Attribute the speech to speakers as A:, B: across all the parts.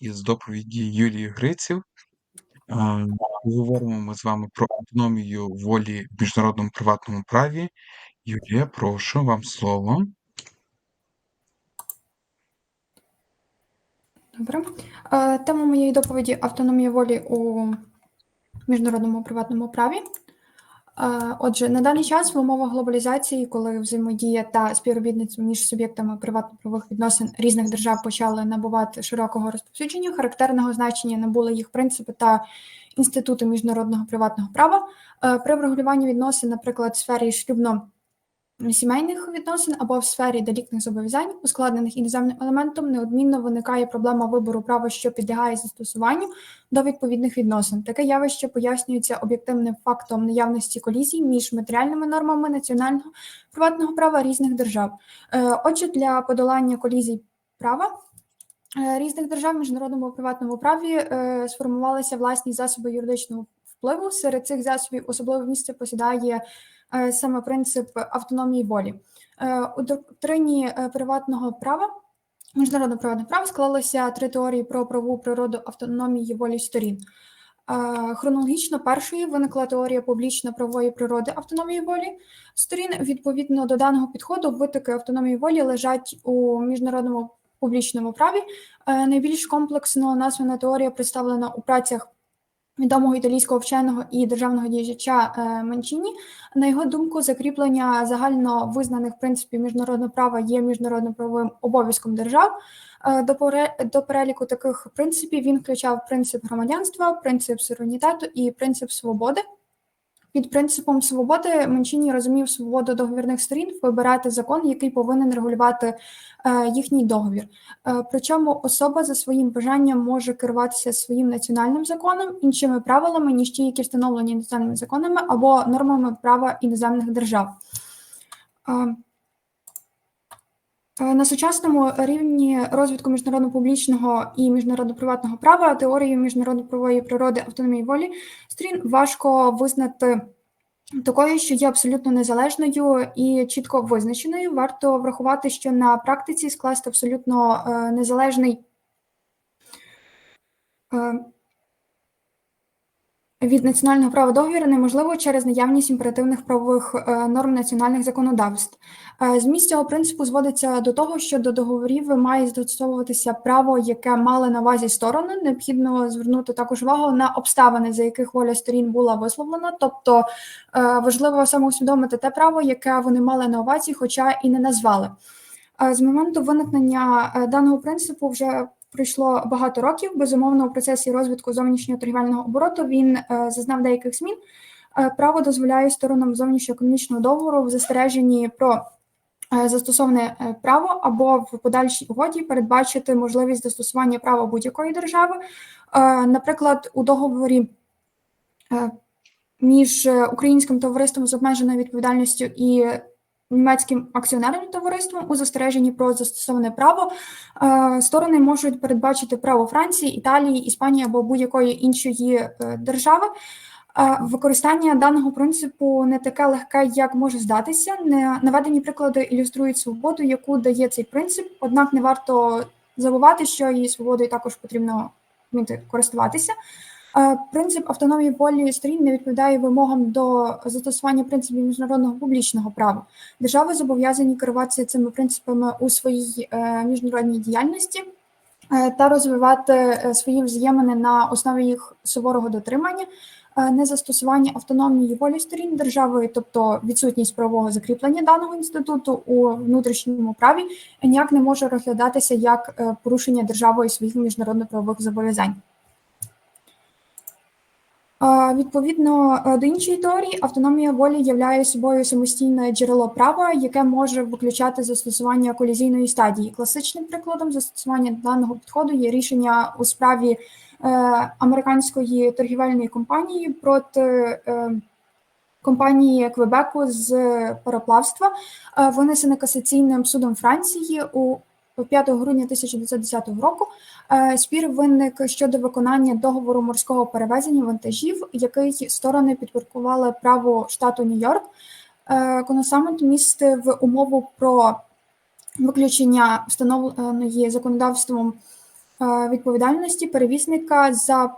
A: Із доповіді Юлії Гриців. Говоримо ми з вами про автономію волі в міжнародному приватному праві. Юлія, прошу вам слово.
B: Добре. Тема моєї доповіді автономія волі у міжнародному приватному праві. Отже, на даний час в умовах глобалізації, коли взаємодія та співробітництво між суб'єктами приватно-правових відносин різних держав почали набувати широкого розповсюдження, характерного значення набули їх принципи та інститути міжнародного приватного права. Е, При врегулюванні відносин, наприклад, в сфері шлюбно сімейних відносин або в сфері деліктних зобов'язань, ускладнених іноземним елементом, неодмінно виникає проблема вибору права, що підлягає застосуванню до відповідних відносин. Таке явище пояснюється об'єктивним фактом наявності колізій між матеріальними нормами національного приватного права різних держав. Е, Отже, для подолання колізій права. е, Різних держав міжнародному приватному праві е, сформувалися власні засоби юридичного впливу. Серед цих засобів особливе місце посідає саме принцип автономії волі. Е, У доктрині е, приватного права, міжнародного приватного права склалися три теорії про правову природу автономії волі сторін. Е, Хронологічно першою виникла теорія публічно-правової природи автономії волі сторін. Відповідно до даного підходу, витоки автономії волі лежать у міжнародному публічному праві. Е, Найбільш комплексно названа теорія представлена у працях відомого італійського вченого і державного діяча е, Манчіні. На його думку, закріплення загально визнаних принципів міжнародного права є міжнародно-правовим обов'язком держав. Е, до переліку таких принципів він включав принцип громадянства, принцип суверенітету і принцип свободи. Під принципом свободи Менчині розумів свободу договірних сторін вибирати закон, який повинен регулювати е, їхній договір. Е, причому особа за своїм бажанням може керуватися своїм національним законом, іншими правилами, ніж ті, які встановлені іноземними законами або нормами права іноземних держав. Е, На сучасному рівні розвитку міжнародно-публічного і міжнародно-приватного права теорію міжнародно-правової природи автономії волі сторін важко визнати такою, що є абсолютно незалежною і чітко визначеною. Варто врахувати, що на практиці скласти абсолютно е, незалежний е, від національного права договір неможливо через наявність імперативних правових е, норм національних законодавств. Е, Зміст цього принципу зводиться до того, що до договорів має застосовуватися право, яке мали на увазі сторони. Необхідно звернути також увагу на обставини, за яких воля сторін була висловлена. Тобто е, важливо саме усвідомити те право, яке вони мали на увазі, хоча і не назвали. З моменту виникнення даного принципу вже пройшло багато років. Безумовно, у процесі розвитку зовнішнього торгівельного обороту він е, зазнав деяких змін. Е, Право дозволяє сторонам зовнішньоекономічного договору в застереженні про е, застосоване право або в подальшій угоді передбачити можливість застосування права будь-якої держави. Наприклад, у договорі між українським товариством з обмеженою відповідальністю і німецьким акціонерним товариством у застереженні про застосоване право е, сторони можуть передбачити право Франції, Італії, Іспанії або будь-якої іншої е, держави. Е, Використання даного принципу не таке легке, як може здатися. Наведені приклади ілюструють свободу, яку дає цей принцип. Однак не варто забувати, що її свободою також потрібно вміти користуватися. Е, Принцип автономії волі сторін не відповідає вимогам до застосування принципів міжнародного публічного права. Держави зобов'язані керуватися цими принципами у своїй е, міжнародній діяльності е, та розвивати свої взаємини на основі їх суворого дотримання. Незастосування автономії волі сторін держави, тобто відсутність правового закріплення даного інституту у внутрішньому праві, ніяк не може розглядатися як порушення державою своїх міжнародно-правових зобов'язань. Відповідно е, до іншої теорії, автономія волі являє собою самостійне джерело права, яке може виключати застосування колізійної стадії. Класичним прикладом застосування даного підходу є рішення у справі е, американської торгівельної компанії проти е, компанії Квебеку з пароплавства, винесене касаційним судом Франції у 5 грудня 1910 року. Е, Спір виник щодо виконання договору морського перевезення вантажів, який сторони підпорядкували право штату Нью-Йорк. Е, Коносамент містив умову про виключення встановленої законодавством е, відповідальності перевізника за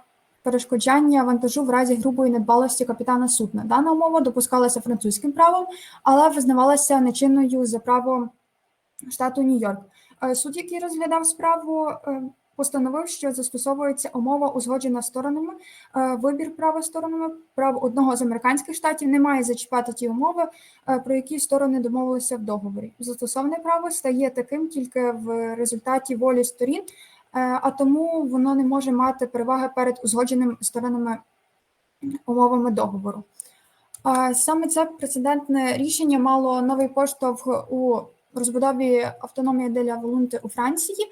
B: перешкоджання вантажу в разі грубої недбалості капітана судна. Дана умова допускалася французьким правом, але визнавалася нечинною за право штату Нью-Йорк. Е, Суд, який розглядав справу, е, постановив, що застосовується умова узгоджена сторонами. Е, Вибір права сторонами прав одного з американських штатів не має зачіпати ті умови, про які сторони домовилися в договорі. Застосоване право стає таким тільки в результаті волі сторін, а тому воно не може мати переваги перед узгодженими сторонами умовами договору. Саме це прецедентне рішення мало новий поштовх у розбудові автономії деля Волунти у Франції,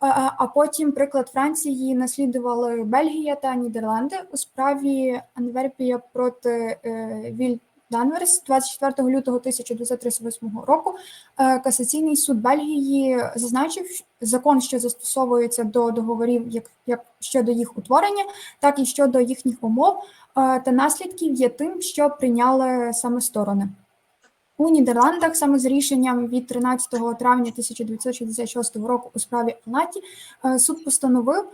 B: а а потім приклад Франції наслідували Бельгія та Нідерланди у справі Анверпія проти е, Віль Данверс 24 лютого 1938 року. Е, Касаційний суд Бельгії зазначив закон, що застосовується до договорів, як, як щодо їх утворення, так і щодо їхніх умов е, та наслідків є тим, що прийняли саме сторони. У Нідерландах саме з рішенням від 13 травня 1966 року у справі Алаті е, суд постановив,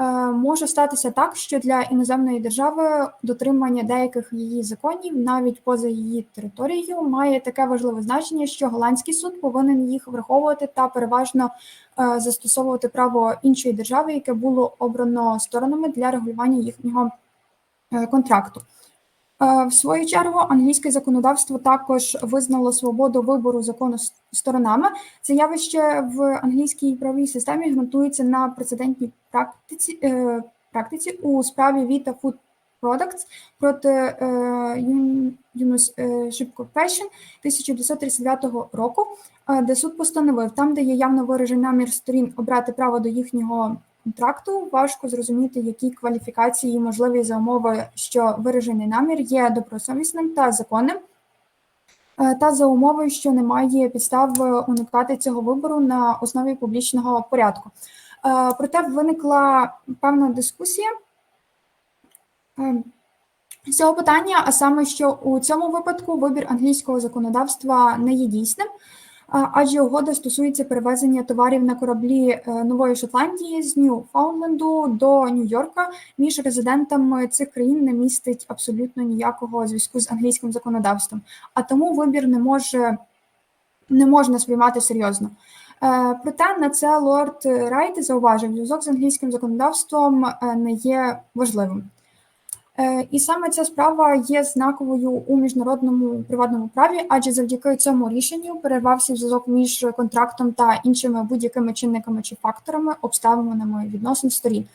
B: е, може статися так, що для іноземної держави дотримання деяких її законів, навіть поза її територією, має таке важливе значення, що голландський суд повинен їх враховувати та переважно е, застосовувати право іншої держави, яке було обрано сторонами для регулювання їхнього контракту. Е, В свою чергу англійське законодавство також визнало свободу вибору закону сторонами. Це явище в англійській правовій системі ґрунтується на прецедентній практиці, е, практиці у справі Vita Food Products проти е, Yunus е, Ship Corporation 1939 року, е, де суд постановив, там, де є явно виражений намір сторін обрати право до їхнього контракту, важко зрозуміти, які кваліфікації можливі за умови, що виражений намір є добросовісним та законним, е, та за умови, що немає підстав е, уникати цього вибору на основі публічного порядку. Е, Проте виникла певна дискусія цього питання, а саме, що у цьому випадку вибір англійського законодавства не є дійсним, адже угода стосується перевезення товарів на кораблі е, Нової Шотландії з Ньюфаундленду до Нью-Йорка. Між резидентами цих країн не містить абсолютно ніякого зв'язку з англійським законодавством, а тому вибір не може не можна сприймати серйозно. Е, Проте на це лорд Райт зауважив, зв'язок з англійським законодавством е, не є важливим. Е, І саме ця справа є знаковою у міжнародному приватному праві, адже завдяки цьому рішенню перервався зв'язок між контрактом та іншими будь-якими чинниками чи факторами, обставинами відносин сторін.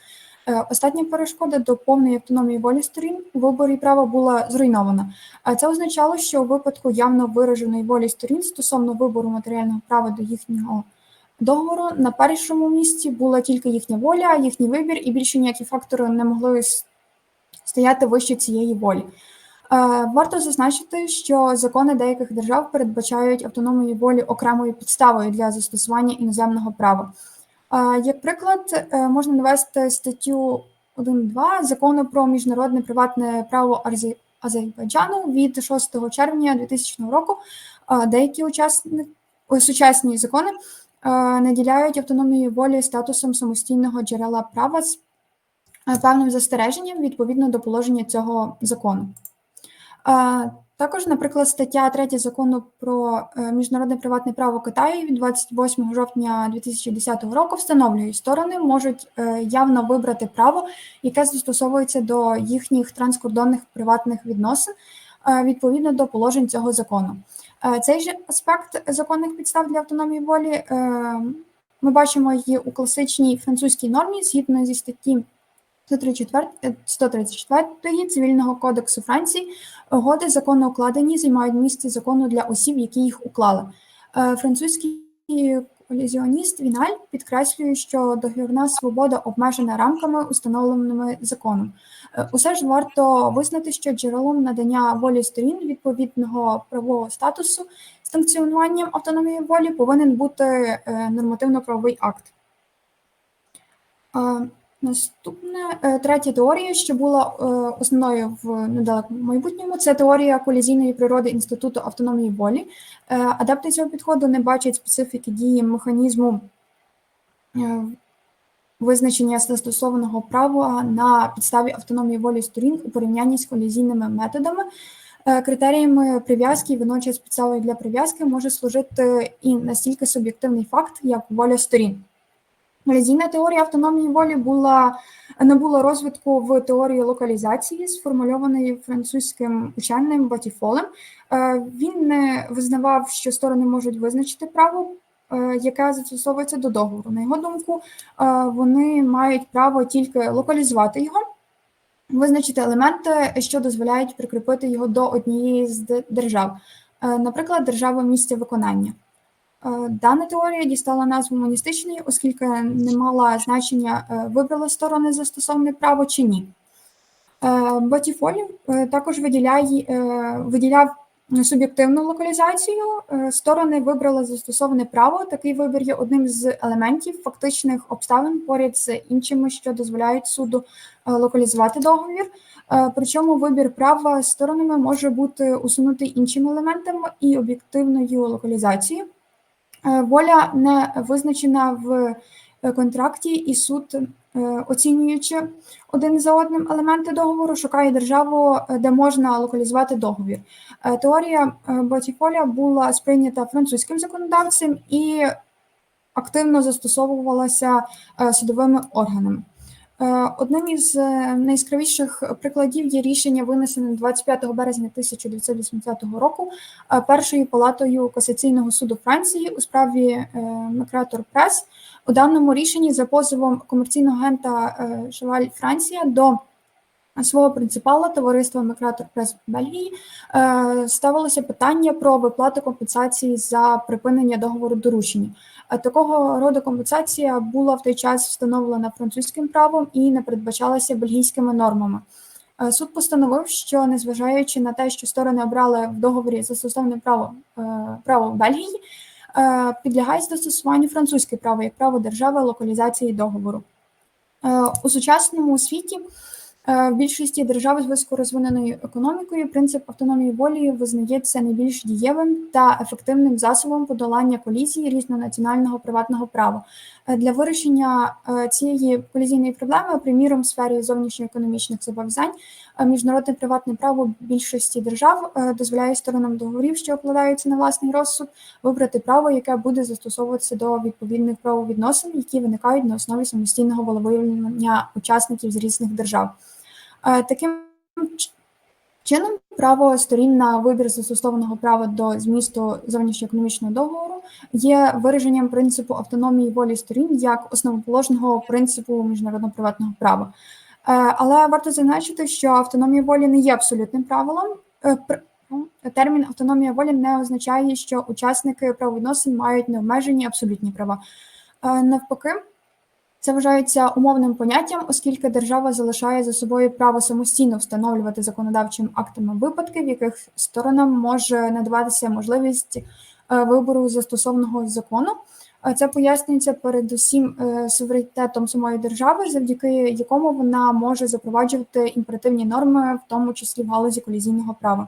B: Е, Остання перешкода до повної автономії волі сторін у виборі права була зруйнована. А це означало, що у випадку явно вираженої волі сторін стосовно вибору матеріального права до їхнього договору на першому місці була тільки їхня воля, їхній вибір, і більше ніякі фактори не могли стояти вище цієї волі. Е, Варто зазначити, що закони деяких держав передбачають автономію волі окремою підставою для застосування іноземного права. Е, Як приклад, е, можна навести статтю 1.2 закону про міжнародне приватне право Арзе- Азербайджану від 6 червня 2000 року. Деякі учасни... ой, сучасні закони наділяють автономію волі статусом самостійного джерела права з певним застереженням відповідно до положення цього закону. Е, Також, наприклад, стаття 3 закону про е, міжнародне приватне право Китаю від 28 жовтня 2010 року встановлює, сторони можуть е, явно вибрати право, яке застосовується до їхніх транскордонних приватних відносин е, відповідно до положень цього закону. Е, Цей же аспект законних підстав для автономії волі е, ми бачимо її у класичній французькій нормі згідно зі статті 134 е, 134 Цивільного кодексу Франції. Угоди законно укладені займають місце закону для осіб, які їх уклали. Е, Французький колізіоніст Віналь підкреслює, що договірна свобода обмежена рамками, установленими законом. Е, Усе ж варто визнати, що джерелом надання волі сторін відповідного правового статусу санкціонуванням автономії волі повинен бути нормативно-правовий акт. Наступне е, третя теорія, що була е, основною в недалекому майбутньому, це теорія колізійної природи інституту автономії волі. Е, Адепти цього підходу не бачать специфіки дії механізму визначення застосованого права на підставі автономії волі сторін у порівнянні з колізійними методами. Критеріями прив'язки і водночас підставою для прив'язки може служити і настільки суб'єктивний факт, як воля сторін. Колізійна теорія автономії волі була набула розвитку в теорії локалізації, сформульованої французьким ученим Батіфолем. Е, Він не визнавав, що сторони можуть визначити право, е, яке застосовується до договору. На його думку, е, вони мають право тільки локалізувати його, визначити елементи, що дозволяють прикріпити його до однієї з держав, наприклад, держави місця виконання. Е, Дана теорія дістала назву моністичної, оскільки не мала значення, е, вибрали сторони застосоване право чи ні. Е, Батіфолі е, також виділяє, виділяв суб'єктивну локалізацію. Сторони вибрали застосоване право. Такий вибір є одним з елементів фактичних обставин поряд з іншими, що дозволяють суду локалізувати договір. Причому вибір права сторонами може бути усунутий іншими елементами і об'єктивною локалізацією. Е, Воля не визначена в е, контракті, і суд, е, оцінюючи один за одним елементи договору, шукає державу, де можна локалізувати договір. Теорія Батіфоля була сприйнята французьким законодавцем і активно застосовувалася судовими органами. Е, Одним із е, найяскравіших прикладів є рішення, винесене 25 березня 1980 року е, першою палатою касаційного суду Франції у справі Мекратор Прес. У даному рішенні за позовом комерційного агента Шеваль Франція до свого принципала товариства Мекратор Прес Бельгії ставилося питання про виплату компенсації за припинення договору доручення. Е, Такого роду компенсація була в той час встановлена французьким правом і не передбачалася бельгійськими нормами. Е, Суд постановив, що незважаючи на те, що сторони обрали в договорі застосоване право е, право Бельгії, підлягає застосуванню французьке право як право держави локалізації договору. У сучасному світі в більшості держав з високорозвиненою економікою принцип автономії волі визнається найбільш дієвим та ефективним засобом подолання колізії різнонаціонального приватного права. Е, Для вирішення е, цієї колізійної проблеми, приміром, в сфері зовнішньоекономічних зобов'язань, е, міжнародне приватне право більшості держав е, дозволяє сторонам договорів, що укладаються на власний розсуд, вибрати право, яке буде застосовуватися до відповідних правовідносин, які виникають на основі самостійного волевиявлення учасників з різних держав. Е, Таким чином, право сторін на вибір застосованого права до змісту зовнішньоекономічного договору є вираженням принципу автономії волі сторін як основоположного принципу міжнародно-приватного права. Е, Але варто зазначити, що автономія волі не є абсолютним правилом. Е, Термін автономія волі не означає, що учасники правовідносин мають необмежені абсолютні права. Навпаки, це вважається умовним поняттям, оскільки держава залишає за собою право самостійно встановлювати законодавчими актами випадки, в яких сторонам може надаватися можливість е, вибору застосованого закону. Е, Це пояснюється передусім е, суверенітетом самої держави, завдяки якому вона може запроваджувати імперативні норми, в тому числі в галузі колізійного права.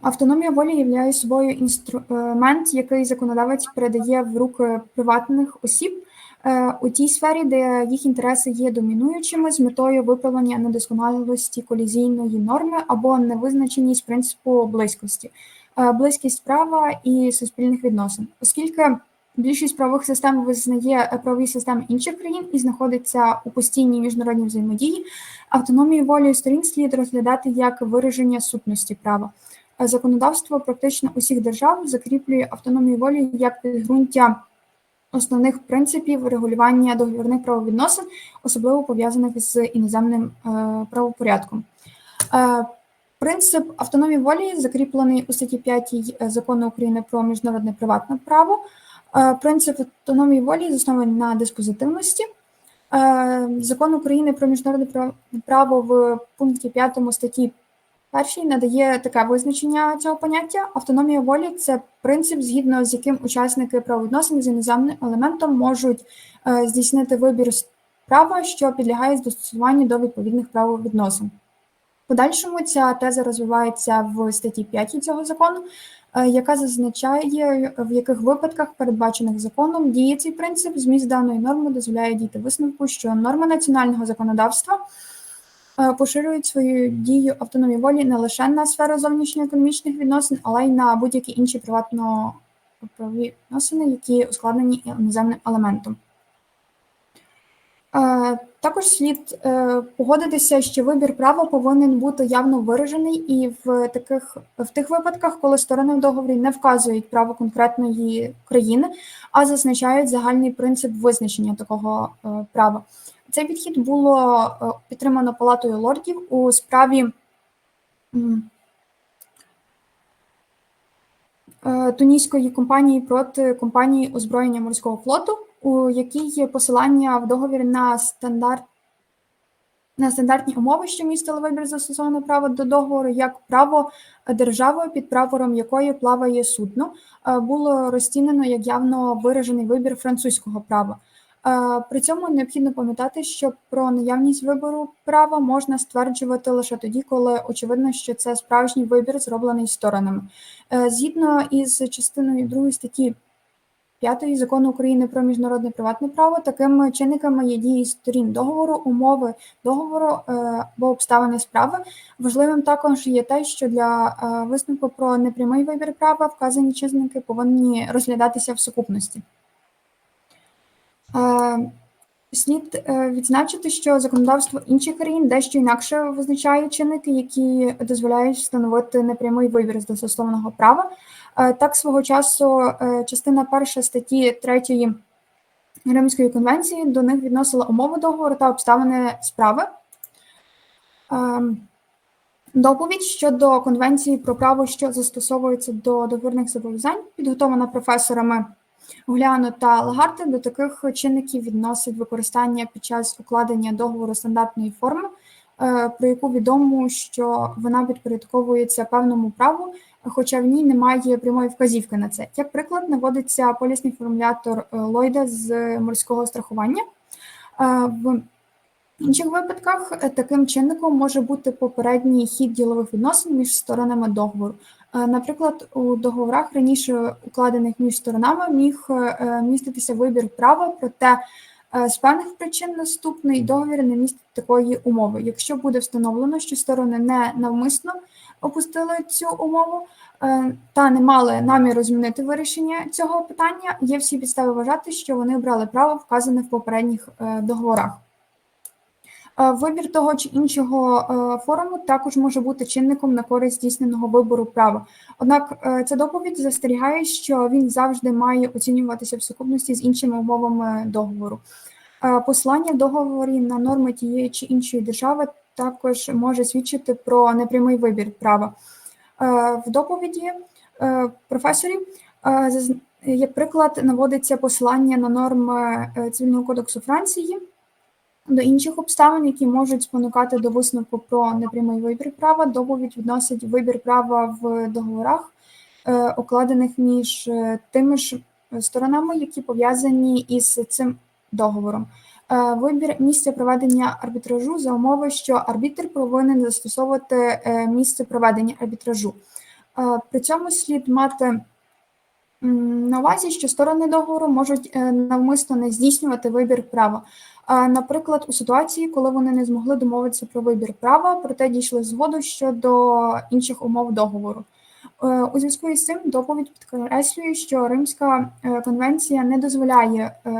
B: Автономія волі являє собою інструмент, який законодавець передає в руки приватних осіб е, у тій сфері, де їх інтереси є домінуючими з метою виправлення недосконалості колізійної норми або невизначеність принципу близькості, Е, близькість права і суспільних відносин, оскільки більшість правових систем визнає е, правові системи інших країн і знаходиться у постійній міжнародній взаємодії, автономію волі сторін слід розглядати як вираження сутності права. Е, Законодавство практично усіх держав закріплює автономію волі як підґрунтя основних принципів регулювання договірних правовідносин, особливо пов'язаних з іноземним е, правопорядком. Принцип автономії волі закріплений у статті 5 закону України про міжнародне приватне право. Е, Принцип автономії волі заснований на диспозитивності. Е, Закон України про міжнародне прав- право в пункті 5 статті 1 надає таке визначення цього поняття. Автономія волі це принцип, згідно з яким учасники правовідносин з іноземним елементом можуть е, здійснити вибір права, що підлягає застосуванню до відповідних правовідносин. Подальшому ця теза розвивається в статті 5 цього закону. Е, яка зазначає, в яких випадках, передбачених законом, діє цей принцип. Зміст даної норми дозволяє дійти висновку, що норми національного законодавства е, поширюють свою дію автономії волі не лише на сферу зовнішньоекономічних відносин, але й на будь-які інші приватно-правові відносини, які ускладнені іноземним елементом. Також слід е, погодитися, що вибір права повинен бути явно виражений, і в таких в тих випадках, коли сторони в договорі не вказують право конкретної країни, а зазначають загальний принцип визначення такого е, права. Цей підхід було е, підтримано Палатою лордів у справі е, компанії проти компанії озброєння морського флоту, у якій є посилання в договір на стандарт. На стандартні умови, що містили вибір застосованого права до договору, як право держави, під прапором якої плаває судно, е, було розцінено як явно виражений вибір французького права. Е, При цьому необхідно пам'ятати, що про наявність вибору права можна стверджувати лише тоді, коли очевидно, що це справжній вибір, зроблений сторонами. Е, Згідно із частиною 2 статті 5 закону України про міжнародне приватне право, такими чинниками є дії сторін договору, умови договору е, або обставини справи. Важливим також є те, що для е, висновку про непрямий вибір права вказані чинники повинні розглядатися в сукупності. Е, Слід відзначити, що законодавство інших країн дещо інакше визначає чинники, які дозволяють встановити непрямий вибір з застосованого права. Е, Так, свого часу е, частина перша статті 3 Римської конвенції до них відносила умови договору та обставини справи. Ем, Доповідь щодо Конвенції про право, що застосовується до договірних зобов'язань, підготовлена професорами Гуляно та Лагарте, до таких чинників відносить використання під час укладення договору стандартної форми, е, про яку відомо, що вона підпорядковується певному праву, хоча в ній немає прямої вказівки на це. Як приклад, наводиться полісний формулятор е, Ллойда з морського страхування. Е, В інших випадках е, таким чинником може бути попередній хід ділових відносин між сторонами договору. Наприклад, у договорах раніше укладених між сторонами міг міститися вибір права, проте е, з певних причин наступний договір не містить такої умови. Якщо буде встановлено, що сторони не навмисно опустили цю умову е, та не мали наміру змінити вирішення цього питання, є всі підстави вважати, що вони обрали право, вказане в попередніх е, договорах. Е, Вибір того чи іншого е, форуму також може бути чинником на користь здійсненого вибору права. Однак е, ця доповідь застерігає, що він завжди має оцінюватися в сукупності з іншими умовами договору. Посилання в договорі на норми тієї чи іншої держави також може свідчити про непрямий вибір права. В доповіді професорів як приклад наводиться посилання на норми Цивільного кодексу Франції до інших обставин, які можуть спонукати до висновку про непрямий вибір права, доповідь відносить вибір права в договорах, е, укладених між е, тими ж сторонами, які пов'язані із цим договором. Е, Вибір місця проведення арбітражу за умови, що арбітр повинен застосовувати е, місце проведення арбітражу. Е, При цьому слід мати на увазі, що сторони договору можуть е, навмисно не здійснювати вибір права. Наприклад, у ситуації, коли вони не змогли домовитися про вибір права, проте дійшли згоду щодо інших умов договору. Е, У зв'язку із цим доповідь підкреслює, що Римська е, конвенція не дозволяє е,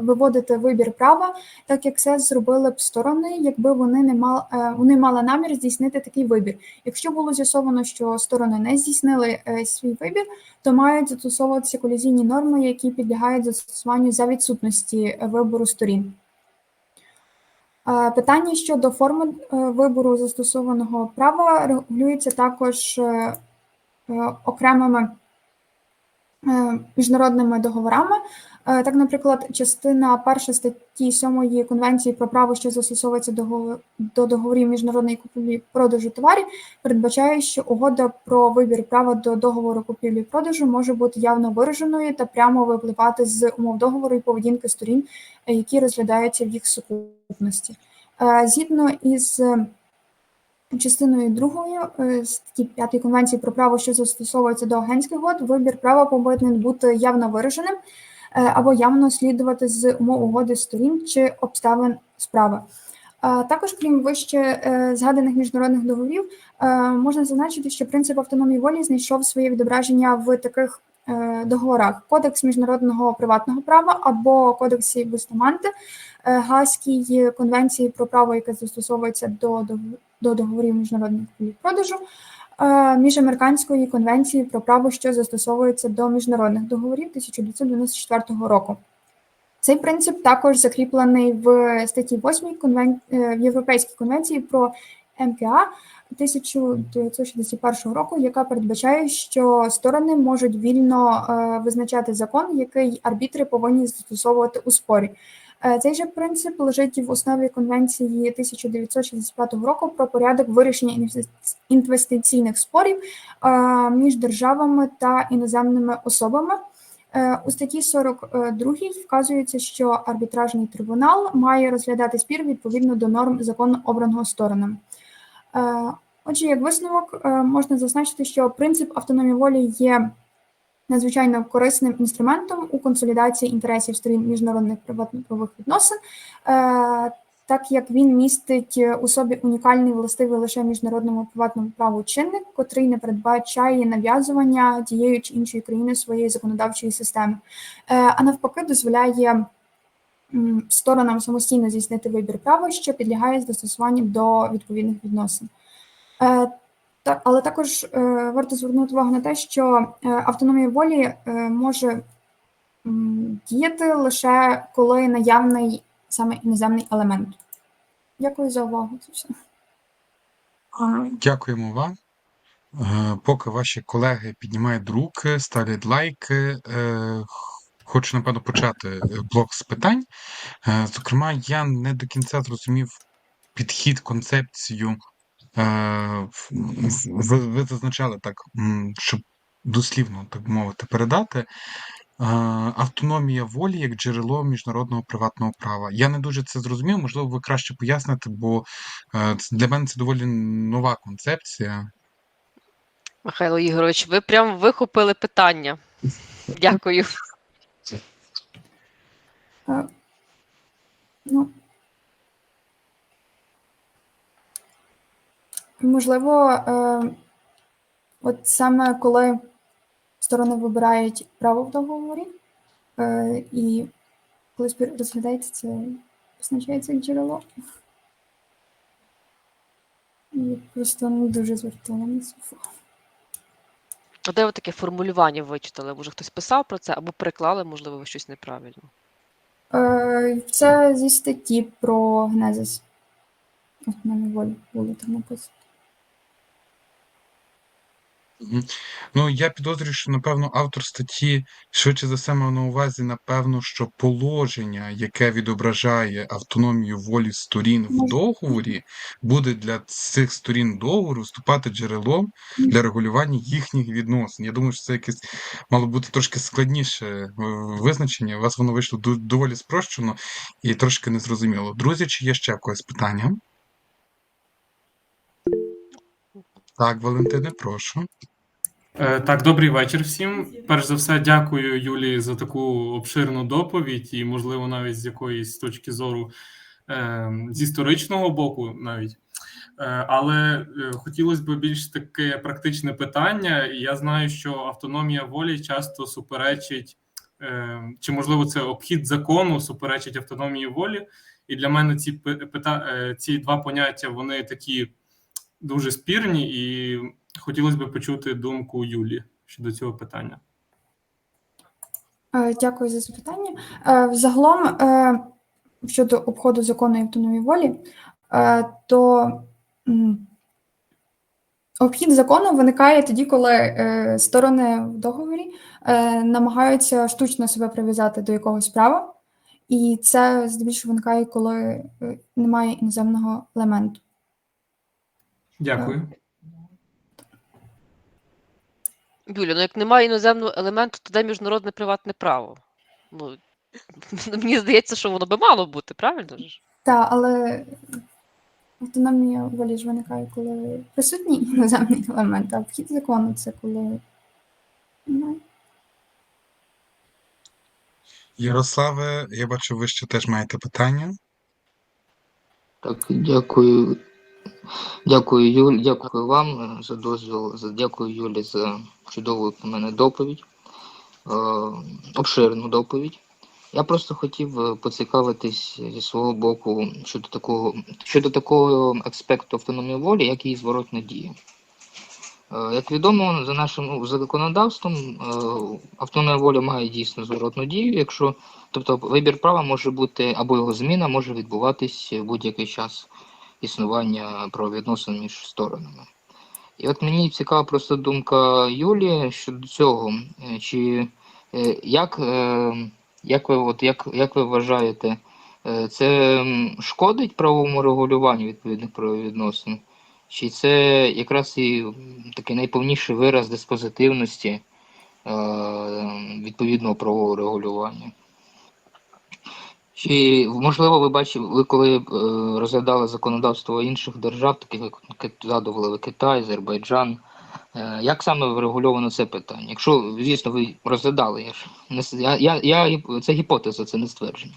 B: виводити вибір права, так як це зробили б сторони, якби вони не мали вони мали намір здійснити такий вибір. Якщо було з'ясовано, що сторони не здійснили свій вибір, то мають застосовуватися колізійні норми, які підлягають застосуванню за відсутності вибору сторін. Питання щодо форми вибору застосованого права регулюється також окремими е, міжнародними договорами. Е, Так, наприклад, частина перша статті 7 Конвенції про право, що застосовується до до договорів міжнародної купівлі продажу товарів, передбачає, що угода про вибір права до договору купівлі продажу може бути явно вираженою та прямо випливати з умов договору і поведінки сторін, е, які розглядаються в їх сукупності. Е, Згідно із частиною другою е, статті 5 Конвенції про право, що застосовується до агентських угод, вибір права повинен бути явно вираженим е, або явно слідувати з умов угоди сторін чи обставин справи. А Також, крім вище е, згаданих міжнародних договорів, е, можна зазначити, що принцип автономії волі знайшов своє відображення в таких е, договорах: Кодекс міжнародного приватного права або Кодексі Бустаманти, е, Гаазькій конвенції про право, яке застосовується до, догов- до договорів міжнародного продажу, е, міжамериканської конвенції про право, що застосовується до міжнародних договорів 1994 року. Цей принцип також закріплений в статті 8 конвен... е, в Європейській конвенції про МКА 1961 року, яка передбачає, що сторони можуть вільно е, визначати закон, який арбітри повинні застосовувати у спорі. Е, Цей же принцип лежить в основі конвенції 1965 року про порядок вирішення інвестиційних спорів е, між державами та іноземними особами. Е, У статті 42 вказується, що арбітражний трибунал має розглядати спір відповідно до норм закону обраного сторонами. Отже, як висновок, можна зазначити, що принцип автономії волі є надзвичайно корисним інструментом у консолідації інтересів сторін міжнародних приватно-правових відносин, е, так як він містить у собі унікальний властивий лише міжнародному приватному праву чинник, котрий не передбачає нав'язування тієї чи іншої країни своєї законодавчої системи, Е, а навпаки, дозволяє сторонам самостійно здійснити вибір права, що підлягає застосуванню до відповідних відносин. Е, та, але також е, варто звернути увагу на те, що е, автономія волі е, може діяти лише коли наявний саме іноземний елемент. Дякую за увагу. Це все.
A: Дякуємо вам. Поки ваші колеги піднімають руки, ставлять лайки, хочу, напевно, почати блок з питань. Зокрема, я не до кінця зрозумів підхід, концепцію. Е, Ви, ви зазначали так, щоб дослівно, так би мовити, передати. е, Автономія волі як джерело міжнародного приватного права. Я не дуже це зрозумів, можливо, ви краще поясните, бо е, для мене це доволі нова концепція.
C: Михайло Ігорович, ви прям вихопили питання. Дякую.
B: Ну, можливо, е, от саме коли сторони вибирають право в договорі, е, і коли спір розглядається, це позначається як джерело. І просто не дуже звертала на це увагу.
C: А де ви таке формулювання вичитали? Може, хтось писав про це або переклали, можливо, ви щось неправильно.
B: Е, Це зі статті про генезис. Автономії волі було так написано.
A: Мгм. Ну, я підозрюю, що, напевно, автор статті швидше за все мав на увазі, напевно, що положення, яке відображає автономію волі сторін в
B: Може.
A: договорі, буде для цих сторін договору вступати джерелом для регулювання їхніх відносин. Я думаю, що це якесь мало бути трошки складніше е, визначення. У вас воно вийшло ду- доволі спрощено і трошки незрозуміло. Друзі, чи є ще в когось питання? Так, Валентине, прошу.
D: Е, Так, добрий вечір всім. Перш за все, дякую Юлії за таку обширну доповідь, і, можливо, навіть з якоїсь точки зору е, з історичного боку, навіть. Е, Але хотілося б більш таке практичне питання. Я знаю, що автономія волі часто суперечить, чи можливо це обхід закону, суперечить автономії волі. І для мене ці ці два поняття вони такі дуже спірні, і хотілося б почути думку Юлі щодо цього питання.
B: Е, Дякую за запитання. Е, Взагалом, е, щодо обходу закону і автономії волі, е, то обхід закону виникає тоді, коли е, сторони в договорі е, намагаються штучно себе прив'язати до якогось права, і це здебільшого виникає, коли е, немає іноземного елементу.
D: Дякую.
C: Юля, ну як немає іноземного елементу, то де міжнародне приватне право? Ну, мені здається, що воно би мало бути, правильно ж?
B: Так, але Автономія волі ж виникає, коли присутній іноземний елемент, а обхід закону це коли. Ну,
A: Ярославе, я бачу, ви ще теж маєте питання.
E: Так, дякую. Дякую, Юль, дякую вам е, за дозвіл. За дякую Юлі за чудову на мене доповідь, е, обширну доповідь. Я просто хотів е, поцікавитись зі свого боку щодо такого щодо такого аспекту автономії волі, як її зворотна дія. Е, Як відомо, за нашим законодавством е, автономія воля має дійсно зворотну дію, якщо тобто вибір права може бути або його зміна може відбуватись будь-який час існування правовідносин між сторонами. І от мені цікава просто думка Юлії щодо цього. Е, Чи е, як, е, як, ви, от, як, як ви вважаєте, це шкодить правовому регулюванню відповідних правовідносин? Чи це якраз і такий найповніший вираз диспозитивності відповідного правового регулювання? Чи можливо ви бачили, ви коли е, розглядали законодавство інших держав, таких як згадували Китай, Азербайджан, е, як саме врегульовано це питання? Якщо, звісно, ви розглядали, я ж я, я, я це гіпотеза, це не ствердження.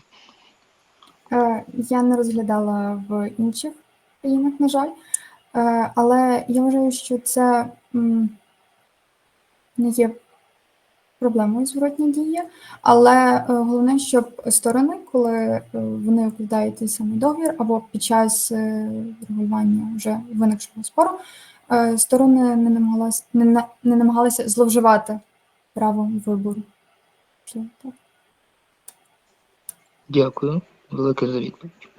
B: Е, Я не розглядала в інших країнах, на жаль. Е, Але я вважаю, що це м, не є проблемою зворотні дії. Але е, головне, щоб сторони, коли е, вони укладають той самий договір, або під час е, регулювання вже виникшого спору, сторони не намагалися, не, не намагалися зловживати правом вибору.
E: Дякую. Велике за відповідь.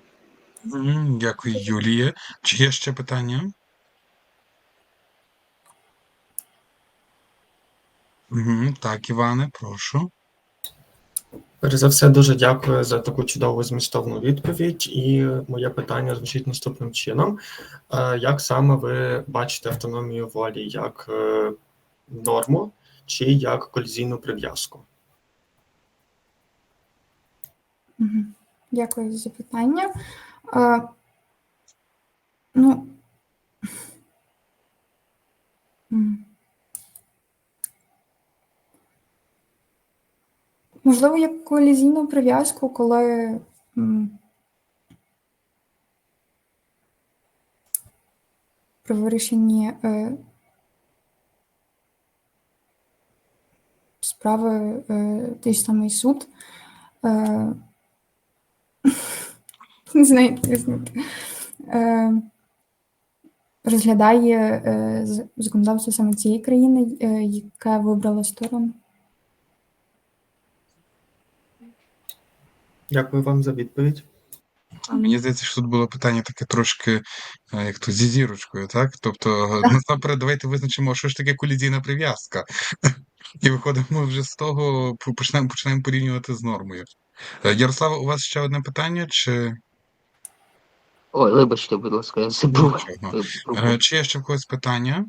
A: Дякую, Юлія. Чи є ще питання? Мгм, Так, Іване, прошу.
F: Перш за все, дуже дякую за таку чудову змістовну відповідь. І моє питання звучить наступним чином: Е, як саме ви бачите автономію волі як е, норму чи як колізійну прив'язку?
B: Дякую за запитання. Е, ну, можливо, як колізійну прив'язку, коли при вирішенні е, справи е, той самий суд. Е, не знаю, як. Е, розглядає е, законодавство саме цієї країни, е, яка вибрала сторону.
F: Дякую вам за відповідь.
A: Мені здається, що тут було питання таке трошки, е, як то зі зірочкою, так? Тобто, е, насамперед, давайте визначимо, що ж таке колізійна прив'язка. І виходимо вже з того, по- починаємо, починаємо порівнювати з нормою. Е, Ярослава, у вас ще одне питання, чи
E: Ой, вибачте, будь ласка, я забув.
A: Чи є ще в когось питання?